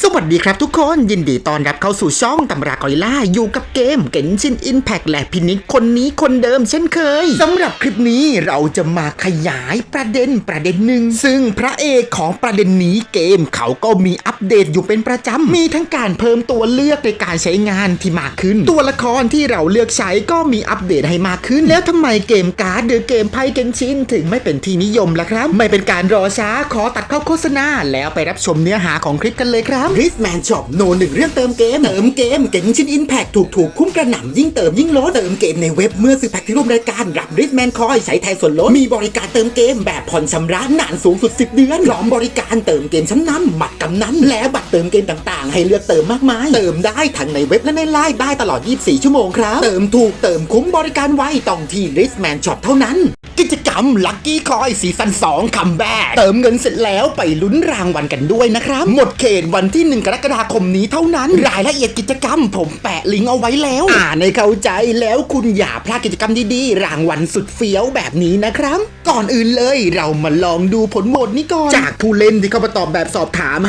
สวัสดีครับทุกคนยินดีต้อนรับเข้าสู่ช่องตำรากอริล่าอยู่กับเกมเก็นชินอินแพกและพินิจคนนี้คนเดิมเช่นเคยสำหรับคลิปนี้เราจะมาขยายประเด็นประเด็นหนึ่ง ซึ่งพระเอกของประเด็นนี้เกมเขาก็มีอัปเดตอยู่เป็นประจำ มีทั้งการเพิ่มตัวเลือกในการใช้งานที่มากขึ้น ตัวละครที่เราเลือกใช้ก็มีอัปเดตให้มากขึ้น แล้วทำไมเกมการ์ดหรือเกมไพ่เก็นชินถึงไม่เป็นที่นิยมล่ะครับ ไม่เป็นการรอช้าขอตัดเข้าโฆษณาแล้วไปรับชมเนื้อหาของคลิปกันเลยครับ r i s m a n Shop โนหนึ่งเรื่องเติมเกม เติมเกม เก่งชิ้นอินแพคถูกถูกๆคุ้มกระหน่ำยิ่งเติมยิ่งลดเติมเกมในเว็บเมื่อซื้อแพ็คที่ร่วมรายการรับ r i s m a n คอยใช้แทนส่วนลด มีบริการเติมเกมแบบผ่อนชำระนานสูงสุด 10 เดือนพร้อมบริการเติมเกมชั้นนำหมัดกำนันและบัตรเติมเกมต่างๆ ให้เลือกเติมมากมาย เติมได้ทั้งในเว็บและในไลน์ได้ตลอด 24 ชั่วโมงครับ เติมถูกเติมคุ้มบริการไวต้องที่ r i s m a n Shop เท่านั้น กิจกรรมลัคกี้คอยซีซั่น2คัมแบ็กเติมเงินเสร็จแล้วไปลุ้นรางวัลกันด้วยนะครับ หมดเขตวันที่ 1 กรกฎาคมนี้เท่านั้น รายละเอียดกิจกรรม ผมแปะลิงก์เอาไว้แล้ว อ่านในเข้าใจแล้วคุณอย่าพลาดกิจกรรมดีๆ รางวัลสุดเฟี้ยวแบบนี้นะครับ ก่อนอื่นเลยเรามาลองดูผลโหวตนี้ก่อน จากผู้เล่นที่เข้ามาตอบแบบสอบถาม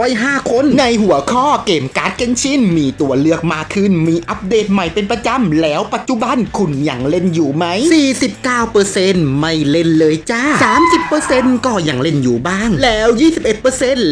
505 คน ในหัวข้อเกมการ์ดเกนชินมีตัวเลือกมากขึ้น มีอัปเดตใหม่เป็นประจำแล้วปัจจุบันคุณยังเล่นอยู่ไหม49%ไม่เล่นเลยจ้า 30%ก็ยังเล่นอยู่บ้าง แล้ว 21%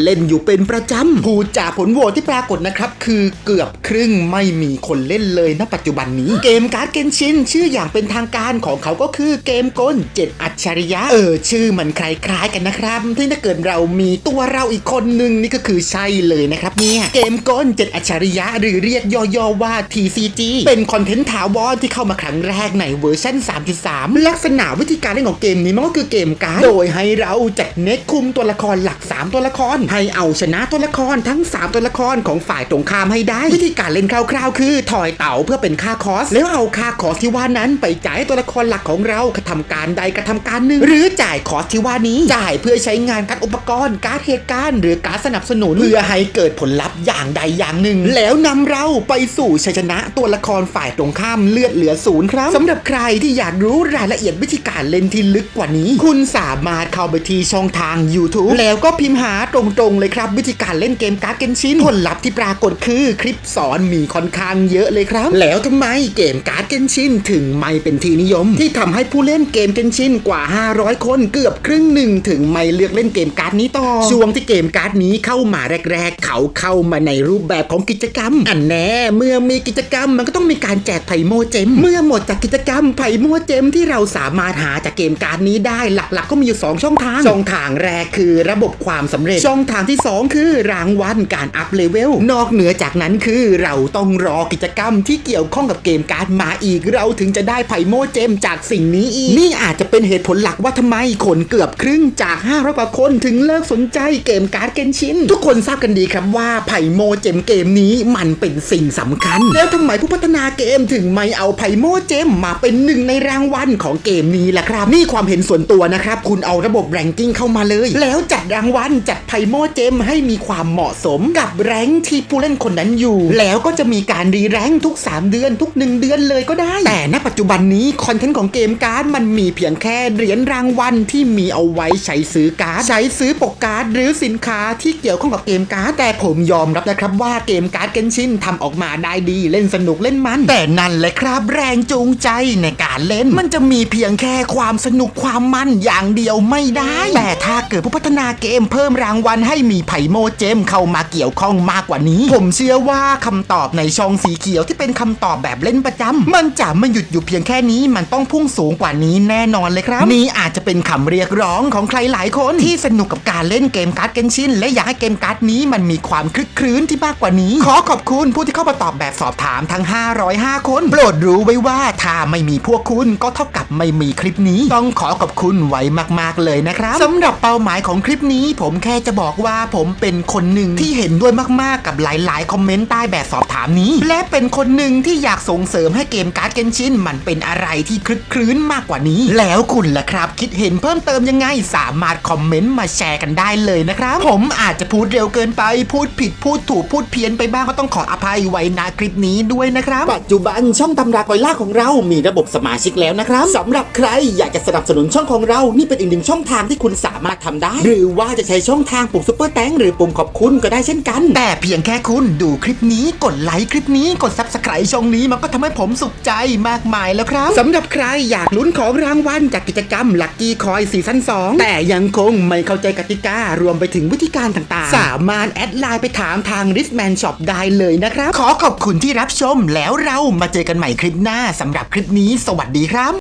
เล่นอยู่เป็นประจำผู้จากผลโหวตที่ปรากฏนะครับ คือเกือบครึ่งไม่มีคนเล่นเลยณปัจจุบันนี้ เกมการ์ดเกนชินชื่ออย่างเป็นทางการของเขาก็คือเกมกลเจ็ดอัจฉริยะ เออ ชื่อมันคล้ายๆกันนะครับที่ถ้าเกิดเรามีตัวเราอีกคนหนึ่งนี่ก็คือใช่เลยนะครับเนี่ยเกมกลเจ็ดอัจฉริยะ หรือเรียกย่อๆว่า TCG เป็นคอนเทนต์ถาวรที่เข้ามาครั้งแรกในเวอร์ชัน3.3 ลักษณะวิธีการเล่นของเกมนี้มันก็คือเกมการ์ดโดยให้เราจัดเน็ตคุมตัวละครหลัก 3 ตัวละคร ให้เอาชนะตัวละครทั้ง 3 ตัวละครของฝ่ายตรงข้ามให้ได้ วิธีการเล่นคร่าวๆ คือถอยเต่าเพื่อเป็นค่าคอส แล้วเอาค่าคอสที่ว่านั้นไปจ่ายให้ตัวละครหลักของเรากระทำการใดกระทำการหนึ่ง หรือจ่ายคอสที่ว่านี้จ่ายเพื่อใช้งานการดอุปกรณ์การดเหตุการณ์หรือการดสนับสนุนเพื่อให้เกิดผลลัพธ์อย่างใดอย่างหนึ่ง แล้วนำเราไปสู่ชัยชนะตัวละครฝ่ายตรงข้ามเลือดเหลือศูนย์ครับสำหรับใครที่อยากรู้รายละเอียดวิธีการเล่นที่ลึกกว่านี้ คุณสามารถเข้าไปที่ช่องทาง YouTube แล้วก็พิมพ์หาตรงๆเลยครับ วิธีการเล่นเกมการ์ดเกนชินผลลัพธ์ที่ปรากฏคือคลิปสอนมีค่อนข้างเยอะเลยครับ แล้วทำไมเกมการ์ดเกนชินถึงไม่เป็นที่นิยม ที่ทำให้ผู้เล่นเกมเกนชินกว่า 500 คนเกือบครึ่งหนึ่งถึงไม่เลือกเล่นเกมการ์ดนี้ต่อช่วงที่เกมการ์ดนี้เข้ามาแรก ๆ เขาเข้ามาในรูปแบบของกิจกรรม อันแน่เมื่อมีกิจกรรมมันก็ต้องมีการแจกไผ่โมเจม เมื่อหมดจากกิจกรรมไผ่โมเจมที่เราสามารถหาจากเกมการ์ดนี้ได้หลัก ๆ ก็มีอยู่ 2 ช่องทางช่องทางแรกคือระบบความสำเร็จ ช่องทางที่ 2 คือรางวัลการอัพเลเวล นอกเหนือจากนั้นคือเราต้องรอกิจกรรมที่เกี่ยวข้องกับเกมการ์ดมาอีก เราถึงจะได้ไผ่โมเจมจากสิ่งนี้อีก นี่อาจจะเป็นเหตุผลหลักว่าทำไมคนเกือบครึ่งจาก 500กว่าคนถึงเลิกสนใจเกมการ์ดเกนชินทุกคนทราบกันดีครับว่าไผ่โมเจมเกมนี้มันเป็นสิ่งสำคัญ แล้วทำไมผู้พัฒนาเกมถึงไม่เอาไผ่โมเจมมาเป็นหนึ่งในรางวัลของเกมนี้ล่ะครับ นี่ความเห็นส่วนตัวนะครับ คุณเอาระบบแรงกิ้งเข้ามาเลย แล้วจัดรางวัลจัดไผ่โมเจมให้มีความเหมาะสมกับแรงที่ผู้เล่นคนนั้นอยู่ แล้วก็จะมีการรีแรงทุก 3 เดือนทุก 1 เดือนเลยก็ได้ แต่ณปัจจุบันนี้คอนเทนต์ของเกมการ์ดมันมีเพียงแค่เหรียญรางวัลที่มีเอาไว้ใช้ซื้อการ์ดใช้ซื้อปกการ์ดหรือสินค้าที่เกี่ยวข้องกับเกมการ์ดแต่ผมยอมรับนะครับว่าเกมการ์ดเกนชินทำออกมาได้ดีเล่นสนุกเล่นมัน แต่นั่นแหละครับแรงจูงใจในการเล่น มันจะมีเพียงแค่ความสนุกความมันอย่างเดียวไม่ได้ แต่ถ้าเกิดผู้พัฒนาเกมเพิ่มรางวัลให้มีไผ่โมเจมเข้ามาเกี่ยวข้องมากกว่านี้ ผมเชื่อว่าคำตอบในช่องสีเขียวที่เป็นคำตอบแบบเล่นประจำมันจะไม่หยุดอยู่เพียงแค่นี้ มันต้องพุ่งสูงกว่านี้แน่นอนเลยครับ นี่อาจจะเป็นคำเรียกร้องของใครหลายคนที่สนุกกับการเล่นเกมการ์ดเกนชินและอยากให้เกมการ์ดนี้มันมีความคลึกครื้นที่มากกว่านี้ ขอขอบคุณผู้ที่เข้ามาตอบแบบสอบถามทั้ง 505 คน โปรดรู้ไว้ว่าถ้าไม่มีพวกคุณก็เท่ากับไม่มีคลิปนี้ ต้องขอขอบคุณไว้มากๆเลยนะครับสำหรับเป้าหมายของคลิปนี้ผมแค่ค่จะบอกว่าผมเป็นคนหนึ่งที่เห็นด้วยมากๆกับหลายๆ คอมเมนต์ใต้แบบสอบถามนี้ และเป็นคนหนึ่งที่อยากส่งเสริมให้เกมการ์ดเกนชินมันเป็นอะไรที่คลึกคลื้นมากกว่านี้ แล้วคุณล่ะครับ คิดเห็นเพิ่มเติมยังไง สามารถคอมเมนต์มาแชร์กันได้เลยนะครับ ผมอาจจะพูดเร็วเกินไปพูดผิดพูดถูกพูดเพี้ยนไปบ้างก็ต้องขออภัยไว้ณคลิปนี้ด้วยนะครับ ปัจจุบันช่องตำรากอยล่าของเรามีระบบสมาชิกแล้วนะครับสำหรับใครอยากจะสนับสนุนช่องของเรานี่เป็นอีกหนึ่งช่องทางที่คุณสามารถทำได้ หรือว่าจะใช้ช่องทางปุ่มซุปเปอร์แตงหรือปุ่มขอบคุณก็ได้เช่นกัน แต่เพียงแค่คุณดูคลิปนี้กดไลค์คลิปนี้กดซับสไครต์ช่องนี้มันก็ทำให้ผมสุขใจมากมายแล้วครับ สำหรับใครอยากลุ้นของรางวัลจากกิจกรรมลัคกี้คอยซีซั่น2 แต่ยังคงไม่เข้าใจกติการวมไปถึงวิธีการต่างๆ สามารถแอดไลน์ไปถามทาง r i s m a n Shop ได้เลยนะครับ ขอขอบคุณที่รับชมแล้วเรามาเจอกันใหม่คลิปหน้าสำหรับคลิปนี้ สวัสดีครับ